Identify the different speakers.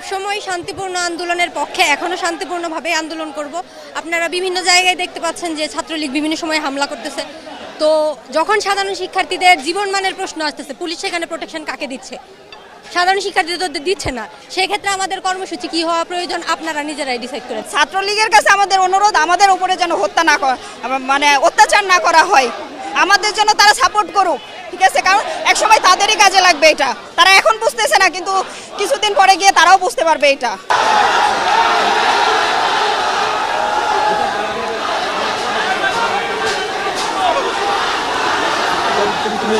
Speaker 1: সবসময় শান্তিপূর্ণ আন্দোলনের পক্ষে এখনও শান্তিপূর্ণভাবে আন্দোলন করব। আপনারা বিভিন্ন জায়গায় দেখতে পাচ্ছেন যে ছাত্রলীগ বিভিন্ন সময় হামলা করতেছে। তো যখন সাধারণ শিক্ষার্থীদের জীবনমানের প্রশ্ন আসতেছে, পুলিশ সেখানে প্রোটেকশন কাকে দিচ্ছে? সাধারণ শিক্ষার্থীদের তো দিচ্ছে না। সেক্ষেত্রে আমাদের কর্মসূচি কি হওয়া প্রয়োজন? আপনারা নিজেরাই ডিসাইড করেন।
Speaker 2: ছাত্রলীগের কাছে আমাদের অনুরোধ, আমাদের উপরে যেন হত্যা না মানে অত্যাচার না করা হয়। আমাদের জন্য তারা সাপোর্ট করুক। ঠিক আছে? কারণ একসময় তাদেরই কাজে লাগবে এটা। তারা এখন বুঝতেছে না, কিন্তু কিছুদিন পরে গিয়ে তারাও বুঝতে পারবে এটা।
Speaker 3: তুমি